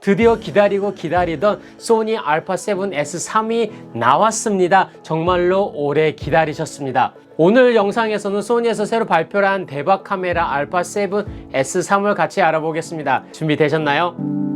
드디어 기다리고 기다리던 소니 알파 7 S3이 나왔습니다. 정말로 오래 기다리셨습니다. 오늘 영상에서는 소니에서 새로 발표를 한 대박 카메라 알파 7 S3을 같이 알아보겠습니다. 준비되셨나요?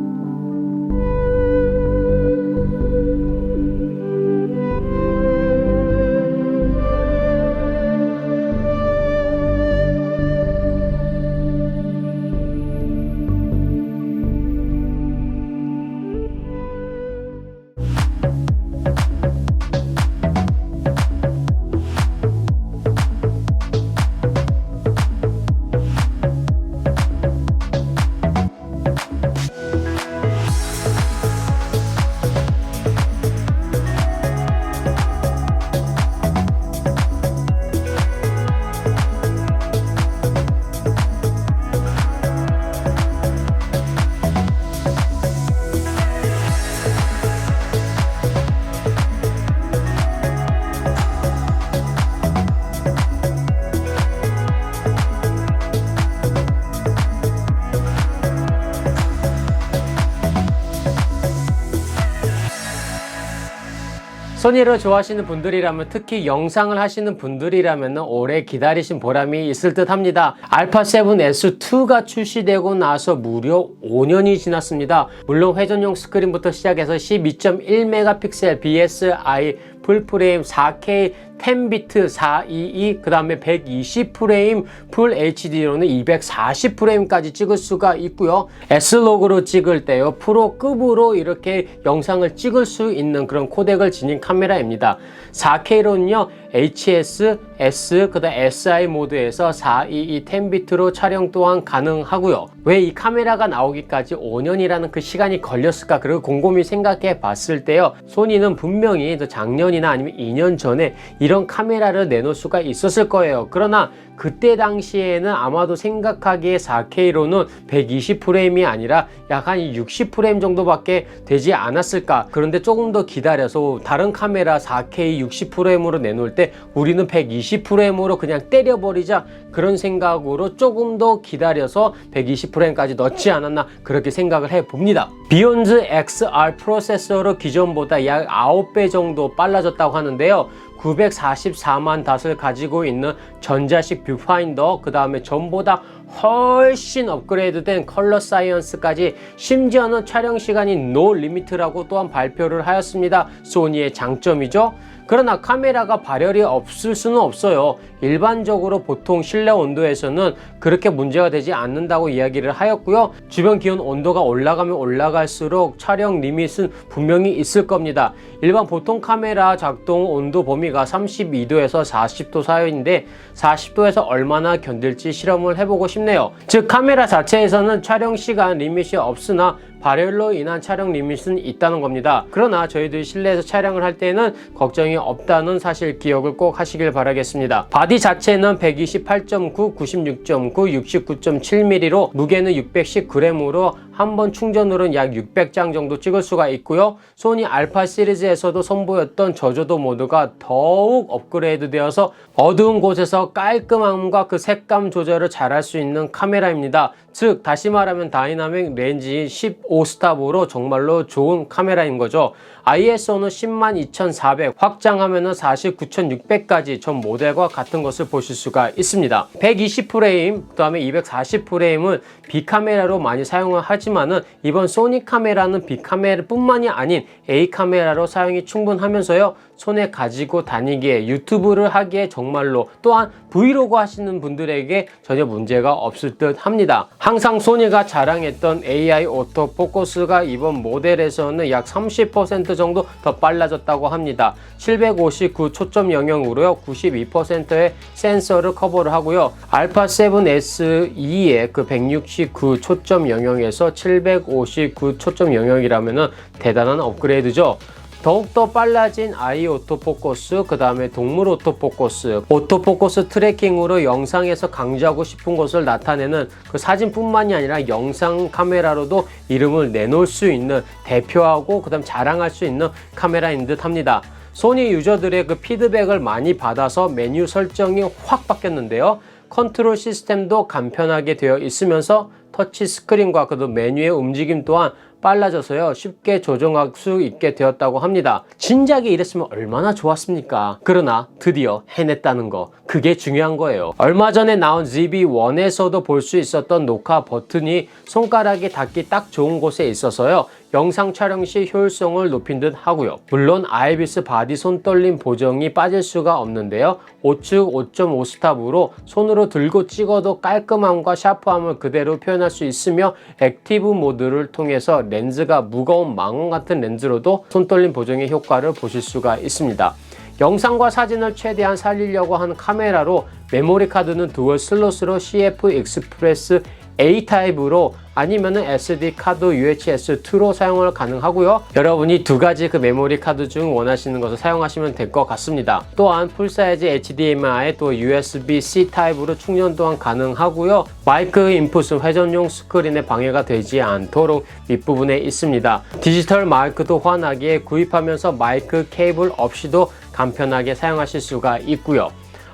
소니를 좋아하시는 분들이라면 특히 영상을 하시는 분들이라면 오래 기다리신 보람이 있을 듯 합니다. 알파 7S2가 출시되고 나서 무려 5년이 지났습니다. 물론 회전용 스크린부터 시작해서 12.1메가픽셀 BSI 풀프레임 4K 10비트 422, 그 다음에 120프레임 풀 HD로는 240프레임까지 찍을 수가 있고요. S로그로 찍을 때요. 프로급으로 이렇게 영상을 찍을 수 있는 그런 코덱을 지닌 카메라 입니다. 4K로는요. HS, S, 그 다음 SI 모드에서 422 10비트로 촬영 또한 가능하고요. 왜 이 카메라가 나오기까지 5년이라는 그 시간이 걸렸을까? 그리고 곰곰이 생각해 봤을 때요. 소니는 분명히 작년이나 아니면 2년 전에 이런 카메라를 내놓을 수가 있었을 거예요. 그러나 그때 당시에는 아마도 생각하기에 4K로는 120프레임이 아니라 약 한 60프레임 정도밖에 되지 않았을까. 그런데 조금 더 기다려서 다른 카메라 4K 60프레임으로 내놓을 때 우리는 120프레임으로 그냥 때려버리자 그런 생각으로 조금 더 기다려서 120프레임까지 넣지 않았나 그렇게 생각을 해 봅니다. 비욘즈 XR 프로세서로 기존보다 약 9배 정도 빨라졌다고 하는데요. 944만 닷을 가지고 있는 전자식 뷰파인더 그 다음에 전보다 훨씬 업그레이드된 컬러 사이언스까지 심지어는 촬영 시간이 노 리미트라고 또한 발표를 하였습니다. 소니의 장점이죠. 그러나 카메라가 발열이 없을 수는 없어요. 일반적으로 보통 실내 온도에서는 그렇게 문제가 되지 않는다고 이야기를 하였고요. 주변 기온 온도가 올라가면 올라갈수록 촬영 리밋은 분명히 있을 겁니다. 일반 보통 카메라 작동 온도 범위가 32도에서 40도 사이인데 40도에서 얼마나 견딜지 실험을 해보고 싶 네요. 즉 카메라 자체에서는 촬영 시간 리밋이 없으나 발열로 인한 촬영 리밋은 있다는 겁니다. 그러나 저희들이 실내에서 촬영을 할 때는 걱정이 없다는 사실 기억을 꼭 하시길 바라겠습니다. 바디 자체는 128.9, 96.9, 69.7mm로 무게는 610g으로 한 번 충전으로는 약 600장 정도 찍을 수가 있고요. 소니 알파 시리즈에서도 선보였던 저조도 모드가 더욱 업그레이드 되어서 어두운 곳에서 깔끔함과 그 색감 조절을 잘할 수 있는 카메라입니다. 즉 다시 말하면 다이나믹 렌즈 15 스탑으로 정말로 좋은 카메라인 거죠. ISO는 102,400, 확장하면 49,600까지 전 모델과 같은 것을 보실 수가 있습니다. 120프레임, 그 다음에 240프레임은 B카메라로 많이 사용을 하지만은 이번 소니 카메라는 B카메라 뿐만이 아닌 A 카메라로 사용이 충분하면서요. 손에 가지고 다니기에 유튜브를 하기에 정말로 또한 브이로그 하시는 분들에게 전혀 문제가 없을 듯 합니다. 항상 소니가 자랑했던 AI 오토 포 커스가 이번 모델에서는 약 30% 정도 더 빨라졌다고 합니다. 759 초점 영역으로요. 92%의 센서를 커버를 하고요. 알파 7S2의 그 169 초점 영역에서 759 초점 영역이라면 대단한 업그레이드죠. 더욱더 빨라진 아이 오토포커스, 그 다음에 동물 오토포커스, 오토포커스 트래킹으로 영상에서 강조하고 싶은 것을 나타내는 그 사진뿐만이 아니라 영상 카메라로도 이름을 내놓을 수 있는 대표하고 그 다음 자랑할 수 있는 카메라인 듯 합니다. 소니 유저들의 그 피드백을 많이 받아서 메뉴 설정이 확 바뀌었는데요. 컨트롤 시스템도 간편하게 되어 있으면서 터치 스크린과 그 메뉴의 움직임 또한 빨라져서요 쉽게 조정할 수 있게 되었다고 합니다. 진작에 이랬으면 얼마나 좋았습니까? 그러나 드디어 해냈다는 거 그게 중요한 거예요. 얼마 전에 나온 ZB1에서도 볼 수 있었던 녹화 버튼이 손가락에 닿기 딱 좋은 곳에 있어서요. 영상 촬영 시 효율성을 높인 듯 하고요. 물론 아이비스 바디 손떨림 보정이 빠질 수가 없는데요. 5축 5.5 스탑으로 손으로 들고 찍어도 깔끔함과 샤프함을 그대로 표현할 수 있으며 액티브 모드를 통해서 렌즈가 무거운 망원 같은 렌즈로도 손떨림 보정의 효과를 보실 수가 있습니다. 영상과 사진을 최대한 살리려고 하는 카메라로 메모리 카드는 두얼 슬롯으로 CF 익스프레스 A 타입으로 아니면은 SD 카드 UHS-2로 사용을 가능하고요. 여러분이 두 가지 그 메모리 카드 중 원하시는 것을 사용하시면 될 것 같습니다. 또한 풀사이즈 HDMI 또 USB-C 타입으로 충전 또한 가능하고요. 마이크 인풋은 회전용 스크린에 방해가 되지 않도록 밑부분에 있습니다. 디지털 마이크 도 환하게 구입하면서 마이크 케이블 없이도 간편하게 사용하실 수가 있고요.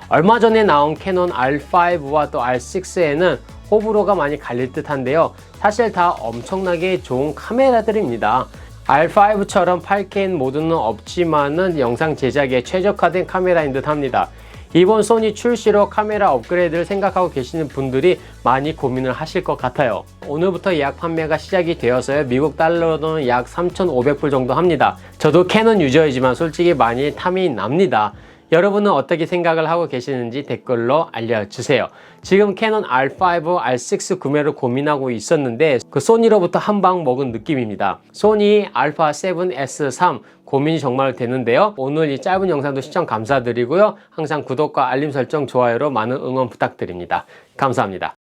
얼마 전에 나온 캐논 R5와 또 R6에는 호불호가 많이 갈릴 듯 한데요. 사실 다 엄청나게 좋은 카메라들입니다. R5처럼 8K 모드는 없지만은 영상 제작에 최적화된 카메라인 듯 합니다. 이번 소니 출시로 카메라 업그레이드를 생각하고 계시는 분들이 많이 고민을 하실 것 같아요. 오늘부터 예약 판매가 시작이 되어서요. 미국 달러로는 약 3,500불 정도 합니다. 저도 캐논 유저이지만 솔직히 많이 탐이 납니다. 여러분은 어떻게 생각을 하고 계시는지 댓글로 알려주세요. 지금 캐논 R5, R6 구매를 고민하고 있었는데 그 소니로부터 한 방 먹은 느낌입니다. 소니 알파 7S3 고민이 정말 되는데요. 오늘 이 짧은 영상도 시청 감사드리고요. 항상 구독과 알림 설정, 좋아요로 많은 응원 부탁드립니다. 감사합니다.